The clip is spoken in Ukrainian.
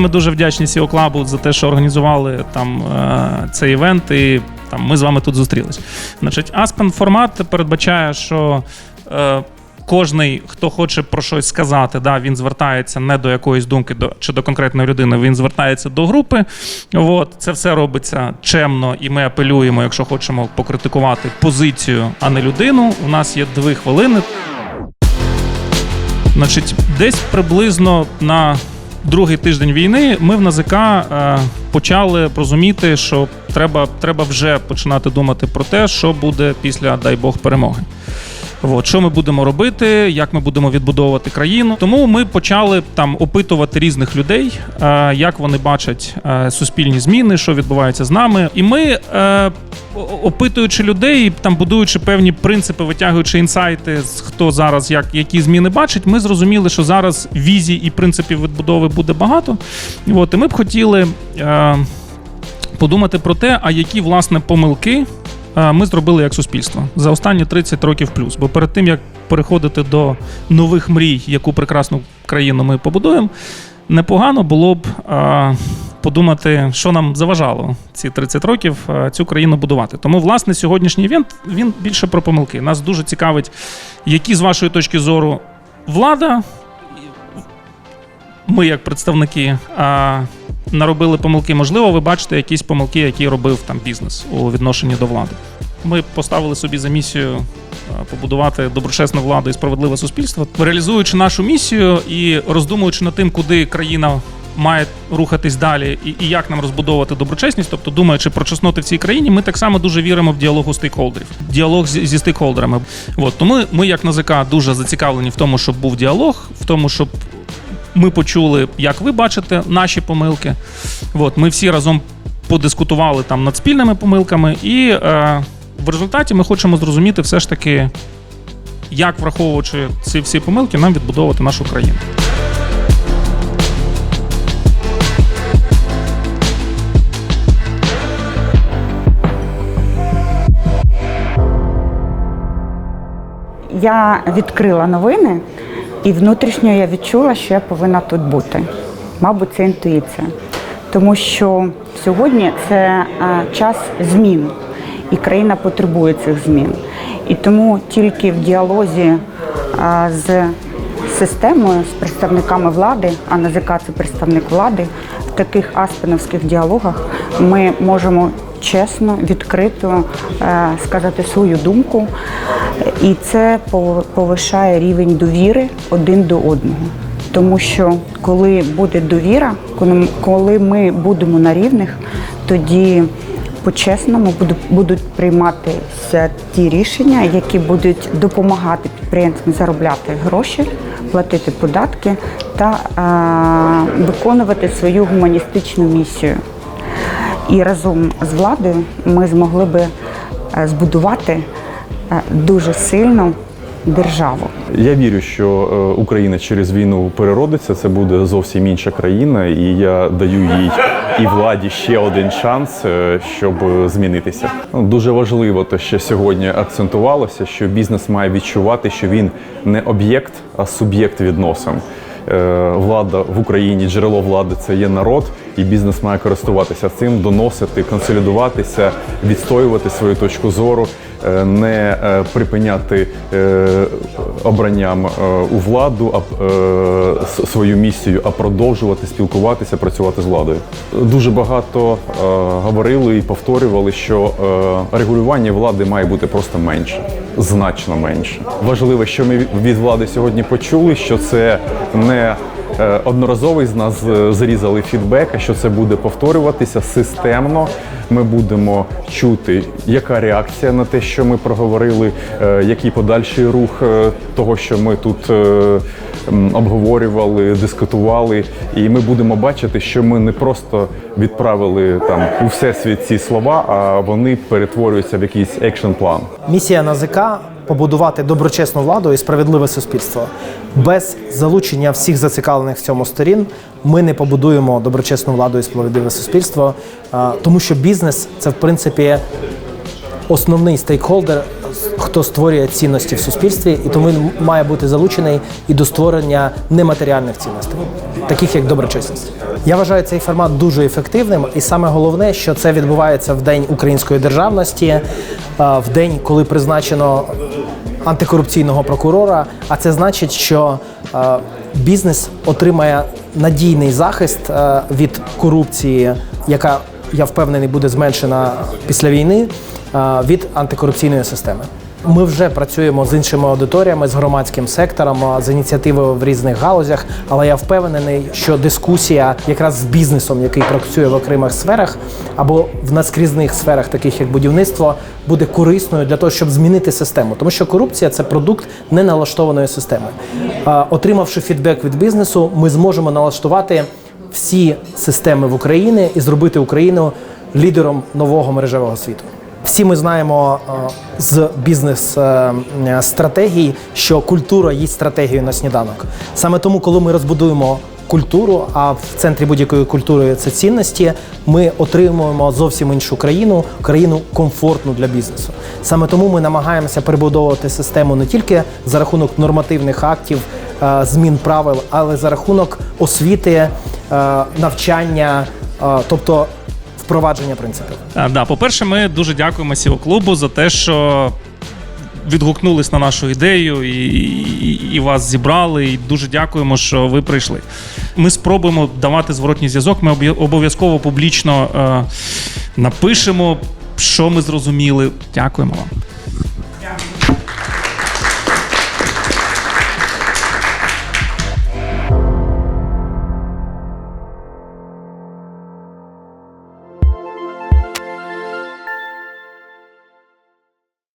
Ми дуже вдячні Сіо Клабу за те, що організували там е, цей івент, і там ми з вами тут зустрілись. Значить, Aspen формат передбачає, що. Е, Кожний, хто хоче про щось сказати, да, він звертається не до якоїсь думки до, чи до конкретної людини, він звертається до групи. От, це все робиться чемно, і ми апелюємо, якщо хочемо покритикувати позицію, а не людину. У нас є дві хвилини. Значить, десь приблизно на другий тиждень війни ми в НАЗК е, почали розуміти, що треба, треба вже починати думати про те, що буде після, дай Бог, перемоги. От, що ми будемо робити, як ми будемо відбудовувати країну. Тому ми почали там опитувати різних людей, е, як вони бачать е, суспільні зміни, що відбувається з нами. І ми, опитуючи людей, там будуючи певні принципи, витягуючи інсайти, хто зараз як які зміни бачить, ми зрозуміли, що зараз візій і принципів відбудови буде багато. От, і ми б хотіли. Е, Подумати про те, а які власне помилки е, ми зробили як суспільство за останні 30 років плюс. Бо перед тим як переходити до нових мрій, яку прекрасну країну ми побудуємо, непогано було б е, подумати, що нам заважало ці 30 років е, цю країну будувати. Тому, власне, сьогоднішній івент він більше про помилки. Нас дуже цікавить, які з вашої точки зору влада. Ми, як представники, наробили помилки. Можливо, ви бачите якісь помилки, які робив там бізнес у відношенні до влади. Ми поставили собі за місію побудувати доброчесну владу і справедливе суспільство, реалізуючи нашу місію і роздумуючи над тим, куди країна має рухатись далі, і, і як нам розбудовувати доброчесність, тобто думаючи про чесноти в цій країні, ми так само дуже віримо в діалог у стейкхолдерів, діалог зі, зі стейкхолдерами. От тому ми, як НАЗК, дуже зацікавлені в тому, щоб був діалог, в тому, щоб ми почули, як ви бачите наші помилки. От, ми всі разом подискутували там над спільними помилками, і е, в результаті ми хочемо зрозуміти все ж таки, як враховуючи ці всі помилки, нам відбудовувати нашу країну. Я відкрила новини, і внутрішньо я відчула, що я повинна тут бути. Мабуть, це інтуїція. Тому що сьогодні це е, час змін, і країна потребує цих змін. І тому тільки в діалозі е, з системою, з представниками влади, а НАЗК – це представник влади, в таких аспеновських діалогах ми можемо чесно, відкрито е, сказати свою думку, і це повишає рівень довіри один до одного. Тому що коли буде довіра, коли- ми будемо на рівних, тоді по-чесному будуть прийматися ті рішення, які будуть допомагати підприємцям заробляти гроші, платити податки та е, виконувати свою гуманістичну місію. І разом з владою ми змогли би е, збудувати е, дуже сильну державу. Я вірю, що е, Україна через війну переродиться. Це буде зовсім інша країна, і я даю їй і владі ще один шанс, щоб змінитися. Ну, Дуже важливо, те, що сьогодні акцентувалося, що бізнес має відчувати, що він не об'єкт, а суб'єкт відносин. Е, Влада в Україні, джерело влади це є народ, і бізнес має користуватися цим, доносити, консолідуватися, відстоювати свою точку зору, е, не е, припиняти обранням у владу, свою місію, а продовжувати спілкуватися, працювати з владою. Дуже багато говорили і повторювали, що регулювання влади має бути просто менше, значно менше. Важливо, що ми від влади сьогодні почули, що це не е, одноразовий з нас е, зрізали фідбек, що це буде повторюватися системно. Ми будемо чути, яка реакція на те, що ми проговорили, е, який подальший рух того, що ми тут обговорювали, дискутували. І ми будемо бачити, що ми не просто відправили там у всесвіт ці слова, а вони перетворюються в якийсь екшн план. Місія НАЗК побудувати доброчесну владу і справедливе суспільство. Без залучення всіх зацікавлених в цьому сторін ми не побудуємо доброчесну владу і справедливе суспільство, тому що бізнес це в принципі основний стейкхолдер, хто створює цінності в суспільстві, і тому він має бути залучений і до створення нематеріальних цінностей, таких як доброчесність. Я вважаю цей формат дуже ефективним, і саме головне, що це відбувається в день української державності, е, в день, коли призначено антикорупційного прокурора. А це значить, що бізнес отримає надійний захист від корупції, яка я впевнений буде зменшена після війни від антикорупційної системи. Ми вже працюємо з іншими аудиторіями, з громадським сектором, з ініціативою в різних галузях. Але я впевнений, що дискусія якраз з бізнесом, який працює в окремих сферах, або в наскрізних сферах, таких як будівництво, буде корисною для того, щоб змінити систему. Тому що корупція це продукт неналаштованої системи. Отримавши фідбек від бізнесу, ми зможемо налаштувати всі системи в Україні і зробити Україну лідером нового мережевого світу. Всі ми знаємо е, з бізнес-стратегій, що культура є стратегією на сніданок. Саме тому, коли ми розбудуємо культуру, а в центрі будь-якої культури це цінності, ми отримуємо зовсім іншу країну, країну комфортну для бізнесу. Саме тому ми намагаємося перебудовувати систему не тільки за рахунок нормативних актів, е, змін правил, але за рахунок освіти, е, навчання, е, тобто впровадження принципів. А, да, по-перше, ми дуже дякуємо Сіо клубу за те, що відгукнулись на нашу ідею і, і, і вас зібрали. І дуже дякуємо, що ви прийшли. Ми спробуємо давати зворотній зв'язок. Ми обов'язково публічно е, напишемо, що ми зрозуміли. Дякуємо вам.